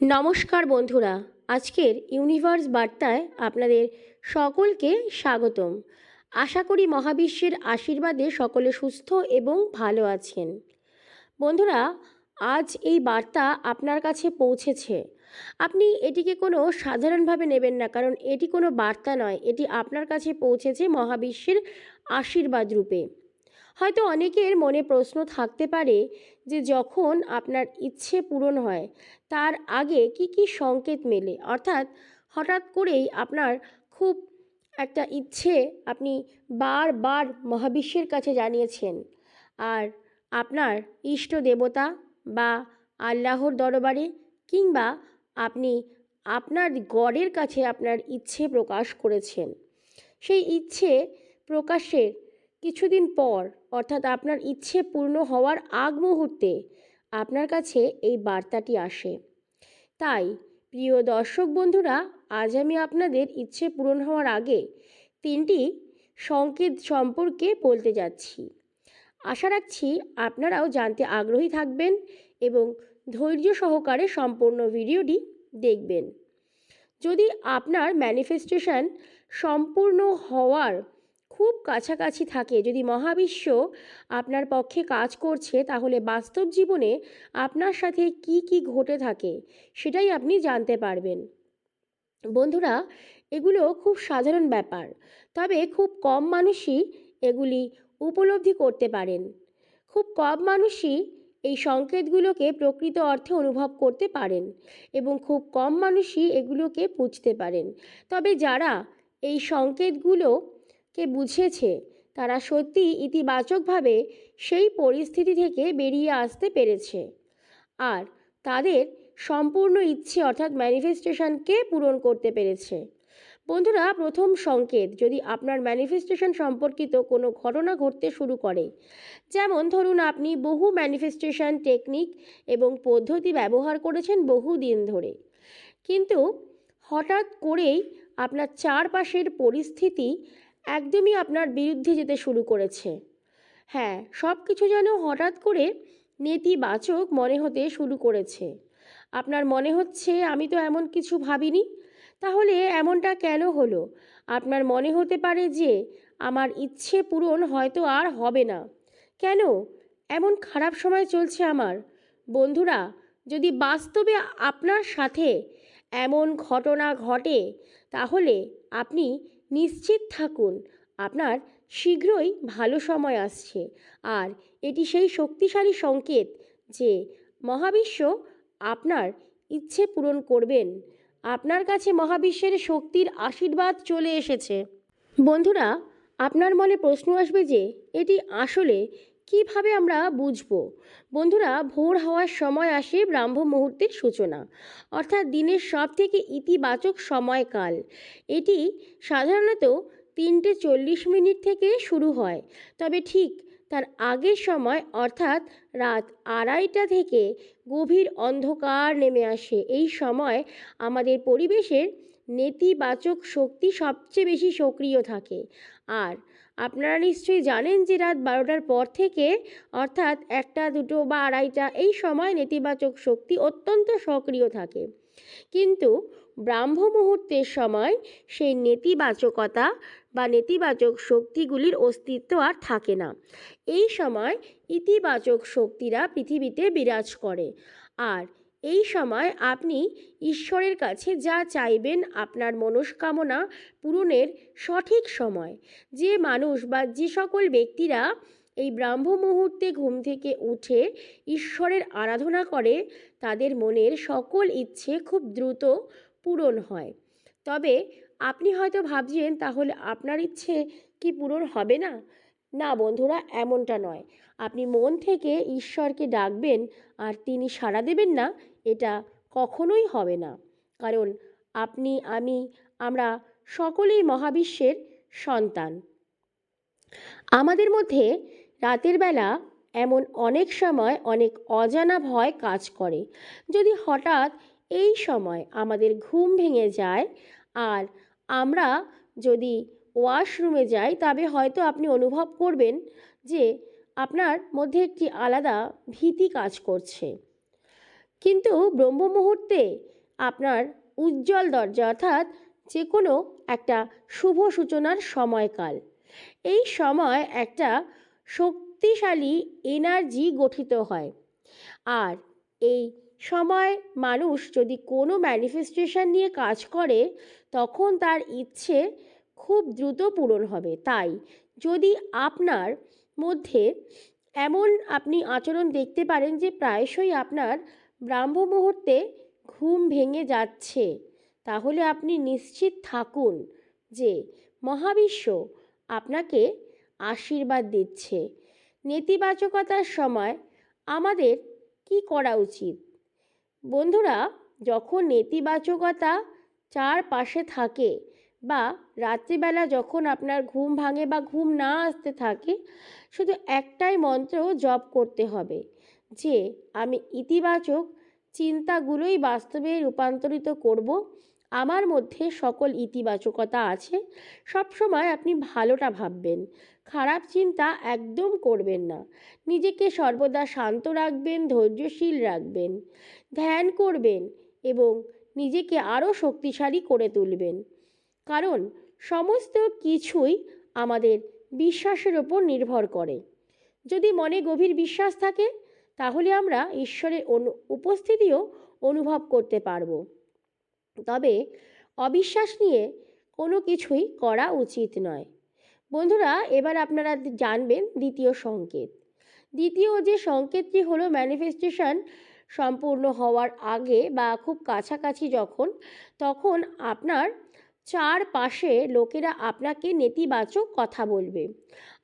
নমস্কার বন্ধুরা, আজকের ইউনিভার্স বার্তায় আপনাদের সকলকে স্বাগতম। আশা করি মহাবিশ্বের আশীর্বাদে সকলে সুস্থ এবং ভালো আছেন। বন্ধুরা, আজ এই বার্তা আপনার কাছে পৌঁছেছে। আপনি এটিকে কোনো সাধারণভাবে নেবেন না, কারণ এটি কোনো বার্তা নয়, এটি আপনার কাছে পৌঁছেছে মহাবিশ্বের আশীর্বাদ রূপে। হয়তো অনেকের মনে প্রশ্ন থাকতে পারে যে যখন আপনার ইচ্ছে পূরণ হয়, তার আগে কি কি সংকেত মেলে? অর্থাৎ হঠাৎ করেই আপনার খুব একটা ইচ্ছে আপনি বারবার মহাবিশ্বের কাছে জানিয়েছেন। আর আপনার ইষ্ট দেবতা বা আল্লাহর দরবারে কিংবা আপনি আপনার গডের কাছে আপনার ইচ্ছে প্রকাশ করেছেন। সেই ইচ্ছে প্রকাশের কিছুদিন পর, অর্থাৎ আপনার ইচ্ছে পূর্ণ হওয়ার আগ মুহূর্তে আপনার কাছে এই বার্তাটি আসে। তাই, প্রিয় দর্শক বন্ধুরা, আজ আমি আপনাদের ইচ্ছে পূরণ হওয়ার আগে তিনটি সংকেত সম্পর্কে বলতে যাচ্ছি। আশা রাখছি আপনারাও জানতে আগ্রহী থাকবেন এবং ধৈর্য সহকারে সম্পূর্ণ ভিডিওটি দেখবেন। যদি আপনার ম্যানিফেস্টেশন সম্পূর্ণ হওয়ার খুব কাছাকাছি থাকে। যদি মহাবিশ্ব আপনার পক্ষে কাজ করছে, তাহলে বাস্তব জীবনে আপনার সাথে কি কি ঘটে থাকে, সেটাই আপনি জানতে পারবেন। বন্ধুরা, এগুলো খুব সাধারণ ব্যাপার, তবে খুব কম মানুষই এগুলি উপলব্ধি করতে পারেন। খুব কম মানুষই এই সংকেতগুলোকে প্রকৃত অর্থে অনুভব করতে পারেন এবং খুব কম মানুষই এগুলোকে বুঝতে পারেন। তবে যারা এই সংকেতগুলোকে বুঝেছে? তারা সত্যি ইতিবাচকভাবে সেই পরিস্থিতি থেকে বেরিয়ে আসতে পেরেছে। আর তাদের সম্পূর্ণ ইচ্ছে অর্থাৎ ম্যানিফেস্টেশনকে পূরণ করতে পেরেছে। বন্ধুরা, প্রথম সংকেত, যদি আপনার ম্যানিফেস্টেশন সম্পর্কিত কোনো ঘটনা ঘটতে শুরু করে, যেমন ধরুন আপনি বহু ম্যানিফেস্টেশন টেকনিক এবং পদ্ধতি ব্যবহার করেছেন বহু দিন ধরে, কিন্তু হঠাৎ করেই আপনার চারপাশের পরিস্থিতি একদমই আপনার বিরুদ্ধে যেতে শুরু করেছে। হ্যাঁ সব কিছু যেন হঠাৎ করে নেতিবাচক মনে হতে শুরু করেছে। আপনার মনে হচ্ছে, আমি তো এমন কিছু ভাবিনি? তাহলে এমনটা কেন হলো? আপনার মনে হতে পারে যে, আমার ইচ্ছে পূরণ হয়তো আর হবে না। কেন? এমন খারাপ সময় চলছে আমার। বন্ধুরা, যদি বাস্তবে আপনার সাথে এমন ঘটনা ঘটে, তাহলে আপনি নিশ্চিত থাকুন, আপনার শীঘ্রই ভালো সময় আসছে। আর এটি সেই শক্তিশালী সংকেত যে মহাবিশ্ব আপনার ইচ্ছে পূরণ করবেন। আপনার কাছে মহাবিশ্বের শক্তির আশীর্বাদ চলে এসেছে। বন্ধুরা, আপনার মনে প্রশ্ন আসবে যে, এটি আসলে কীভাবে আমরা বুঝব? বন্ধুরা, ভোর হওয়ার সময় আসে ব্রাহ্ম মুহূর্তের সূচনা। অর্থাৎ দিনের সব থেকে ইতিবাচক সময়কাল। এটি সাধারণত তিনটে চল্লিশ মিনিট থেকে শুরু হয়। তবে ঠিক তার আগের সময়, অর্থাৎ রাত আড়াইটা থেকে গভীর অন্ধকার নেমে আসে। এই সময় আমাদের পরিবেশের নেতিবাচক শক্তি সবচেয়ে বেশি সক্রিয় থাকে। আর আপনারা নিশ্চয়ই জানেন যে রাত বারোটার পর থেকে, অর্থাৎ একটা, দুটো বা আড়াইটা, এই সময় নেতিবাচক শক্তি অত্যন্ত সক্রিয় থাকে। কিন্তু ব্রাহ্ম মুহূর্তের সময় সেই নেতিবাচকতা বা নেতিবাচক শক্তিগুলির অস্তিত্ব আর থাকে না। এই সময় ইতিবাচক শক্তিরা পৃথিবীতে বিরাজ করে। আর এই সময় আপনি ঈশ্বরের কাছে যা চাইবেন আপনার মনস্কামনা পূরণের সঠিক সময়। যে মানুষ বা যে সকল ব্যক্তিরা এই ব্রাহ্ম মুহূর্তে ঘুম থেকে উঠে ঈশ্বরের আরাধনা করে, তাদের মনের সকল ইচ্ছে খুব দ্রুত পূরণ হয়। তবে আপনি হয়তো ভাবছেন, তাহলে আপনার ইচ্ছে কি পূরণ হবে না? না বন্ধুরা, এমনটা নয়। আপনি মন থেকে ঈশ্বরকে ডাকবেন আর তিনি সাড়া দেবেন না এটা কখনোই হবে না। কারণ আপনি, আমি, আমরা সকলেই মহাবিশ্বের সন্তান। আমাদের মধ্যে রাতের বেলা এমন অনেক সময়, অনেক অজানা ভয় কাজ করে। যদি হঠাৎ এই সময় আমাদের ঘুম ভেঙে যায় আর আমরা যদি ওয়াশরুমে যাই, তবে হয়তো আপনি অনুভব করবেন যে আপনার মধ্যে একটি আলাদা ভীতি কাজ করছে। কিন্তু ব্রহ্ম মুহূর্তে আপনার উজ্জ্বল দরজা অর্থাৎ যে কোনো একটা শুভ সূচনার সময়কাল। এই সময় একটা শক্তিশালী এনার্জি গঠিত হয়। আর এই সময় মানুষ যদি কোনো ম্যানিফেস্টেশন নিয়ে কাজ করে, তখন তার ইচ্ছে খুব দ্রুত পূরণ হবে। তাই যদি আপনার মধ্যে এমন আপনি আচরণ দেখতে পারেন যে প্রায়শই আপনার ব্রাহ্ম মুহূর্তে ঘুম ভেঙে যাচ্ছে। তাহলে আপনি নিশ্চিত থাকুন যে মহাবিশ্ব আপনাকে আশীর্বাদ দিচ্ছে। নেতিবাচকতার সময় আমাদের কি করা উচিত? বন্ধুরা, যখন নেতিবাচকতা চারপাশে থাকে বা রাত্রিবেলা যখন আপনার ঘুম ভাঙে বা ঘুম না আসতে থাকে, শুধু একটাই মন্ত্র জপ করতে হবে যে, আমি ইতিবাচক চিন্তাগুলোই বাস্তবে রূপান্তরিত করব। আমার মধ্যে সকল ইতিবাচকতা আছে। সবসময় আপনি ভালোটা ভাববেন। খারাপ চিন্তা একদম করবেন না। নিজেকে সর্বদা শান্ত রাখবেন, ধৈর্যশীল রাখবেন। ধ্যান করবেন এবং নিজেকে আরও শক্তিশালী করে তুলবেন। কারণ সমস্ত কিছুই আমাদের বিশ্বাসের ওপর নির্ভর করে। যদি মনে গভীর বিশ্বাস থাকে, তাহলে আমরা ঈশ্বরের অনু, উপস্থিতিও অনুভব করতে পারব। তবে অবিশ্বাস নিয়ে কোনো কিছুই করা উচিত নয়। বন্ধুরা, এবার আপনারা জানবেন দ্বিতীয় সংকেত। দ্বিতীয় যে সংকেতটি হলো ম্যানিফেস্টেশন সম্পূর্ণ হওয়ার আগে বা খুব কাছাকাছি যখন, তখন আপনার চারপাশে লোকেরা আপনাকে নেতিবাচক কথা বলবে।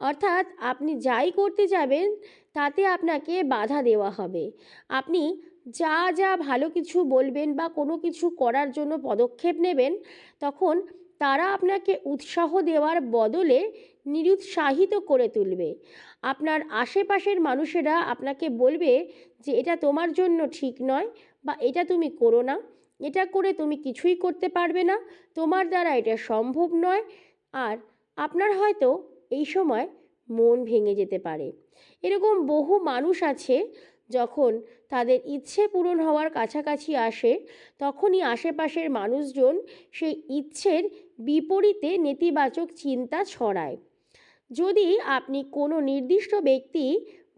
অর্থাৎ আপনি যাই করতে যাবেন, তাতে আপনাকে বাধা দেওয়া হবে। আপনি যা যা ভালো কিছু বলবেন বা কোনো কিছু করার জন্য পদক্ষেপ নেবেন, তখন তারা আপনাকে উৎসাহ দেওয়ার বদলে নিরুৎসাহিত করে তুলবে। আপনার আশেপাশের মানুষেরা আপনাকে বলবে যে, এটা তোমার জন্য ঠিক নয় বা এটা তুমি করো না। এটা করে তুমি কিছুই করতে পারবে না। তোমার দ্বারা এটা সম্ভব নয়। আর আপনার হয়তো এই সময় মন ভেঙে যেতে পারে। এরকম বহু মানুষ আছে যখন তাদের ইচ্ছে পূরণ হওয়ার কাছাকাছি আসে, তখনই আশেপাশের মানুষজন সেই ইচ্ছের বিপরীতে নেতিবাচক চিন্তা ছড়ায়। যদি আপনি কোনো নির্দিষ্ট ব্যক্তি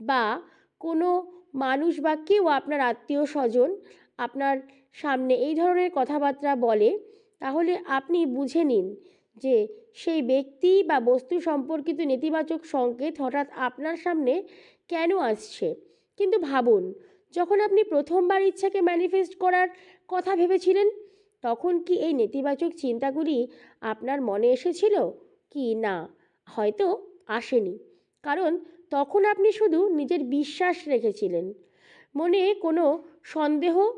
বা কোনো মানুষ বা কেউ আপনার আত্মীয় স্বজন আপনার সামনে এই ধরনের কথাবার্তা বলে, তাহলে আপনি বুঝে নিন যে সেই ব্যক্তি বা বস্তু সম্পর্কিত নেতিবাচক সংকেত হঠাৎ আপনার সামনে কেন আসছে। কিন্তু ভাবুন, যখন আপনি প্রথমবার ইচ্ছাকে ম্যানিফেস্ট করার কথা ভেবেছিলেন, তখন কি এই নেতিবাচক চিন্তাগুলি আপনার মনে এসেছিল কি না? হয়তো আসেনি। কারণ তখন আপনি শুধু নিজের বিশ্বাস রেখেছিলেন। মনে কোনো সন্দেহ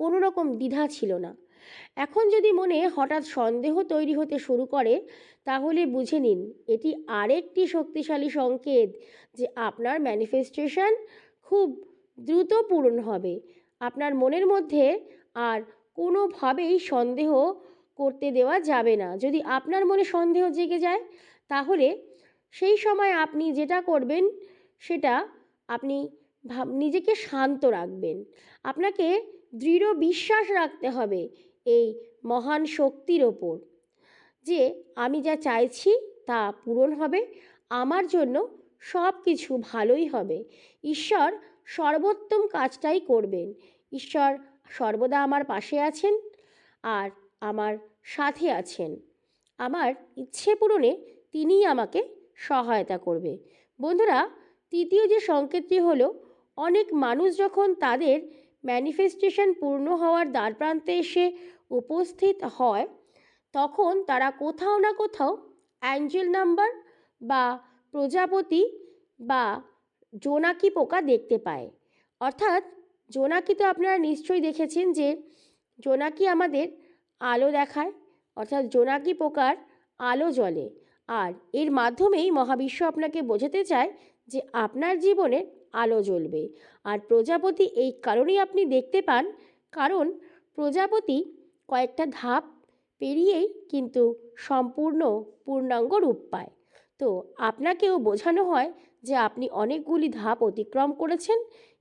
কোনো রকম দ্বিধা ছিল না। এখন যদি মনে হঠাৎ সন্দেহ তৈরি হতে শুরু করে, তাহলে বুঝে নিন, এটি আরেকটি শক্তিশালী সংকেত যে আপনার ম্যানিফেস্টেশন খুব দ্রুত পূরণ হবে। আপনার মনের মধ্যে আর কোনোভাবেই সন্দেহ করতে দেওয়া যাবে না। যদি আপনার মনে সন্দেহ জেগে যায়, তাহলে সেই সময় আপনি যেটা করবেন, সেটা আপনি ভাব নিজেকে শান্ত রাখবেন। আপনাকে দৃঢ় বিশ্বাস রাখতে হবে এই মহান শক্তির ওপর। যে আমি যা চাইছি তা পূরণ হবে, আমার জন্য সব কিছু ভালোই হবে। ঈশ্বর সর্বোত্তম কাজটাই করবেন। ঈশ্বর সর্বদা আমার পাশে আছেন আর আমার সাথে আছেন। আমার ইচ্ছে পূরণে তিনিই আমাকে সহায়তা করবে। বন্ধুরা, তৃতীয় যে সংকেতটি হলো, অনেক মানুষ যখন তাদের ম্যানিফেস্টেশন পূর্ণ হওয়ার দ্বারপ্রান্তে এসে উপস্থিত হয়, তখন তারা কোথাও না কোথাও অ্যাঞ্জেল নাম্বার বা প্রজাপতি বা জোনাকি পোকা দেখতে পায়। অর্থাৎ জোনাকি তো আপনারা নিশ্চয়ই দেখেছেন যে জোনাকি আমাদের আলো দেখায়, অর্থাৎ জোনাকি পোকার আলো জ্বলে। আর এর মাধ্যমেই মহাবিশ্ব আপনাকে বোঝাতে চায় যে আপনার জীবনে আলো জ্বলবে। আর প্রজাপতি এই কারণেই আপনি দেখতে পান, কারণ প্রজাপতি কয়েকটা ধাপ পেরিয়েই কিন্তু সম্পূর্ণ পূর্ণাঙ্গ রূপ পায়। তো আপনাকেও বোঝানো হয় যে আপনি অনেকগুলি ধাপ অতিক্রম করেছেন,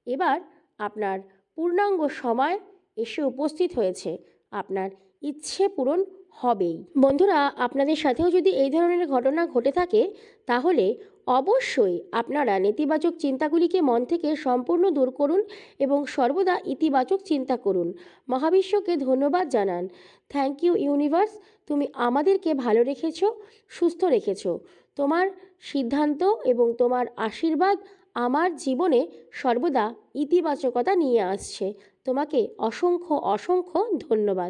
এবার আপনার পূর্ণাঙ্গ সময় এসে উপস্থিত হয়েছে, আপনার ইচ্ছে পূরণ হবেই। বন্ধুরা, আপনাদের সাথেও যদি এই ধরনের ঘটনা ঘটে থাকে, তাহলে অবশ্যই আপনারা নেতিবাচক চিন্তাগুলিকে মন থেকে সম্পূর্ণ দূর করুন এবং সর্বদা ইতিবাচক চিন্তা করুন। মহাবিশ্বকে ধন্যবাদ জানান। থ্যাংক ইউ ইউনিভার্স, তুমি আমাদেরকে ভালো রেখেছ, সুস্থ রেখেছ। তোমার সিদ্ধান্ত এবং তোমার আশীর্বাদ আমার জীবনে সর্বদা ইতিবাচকতা নিয়ে আসছে। তোমাকে অসংখ্য অসংখ্য ধন্যবাদ।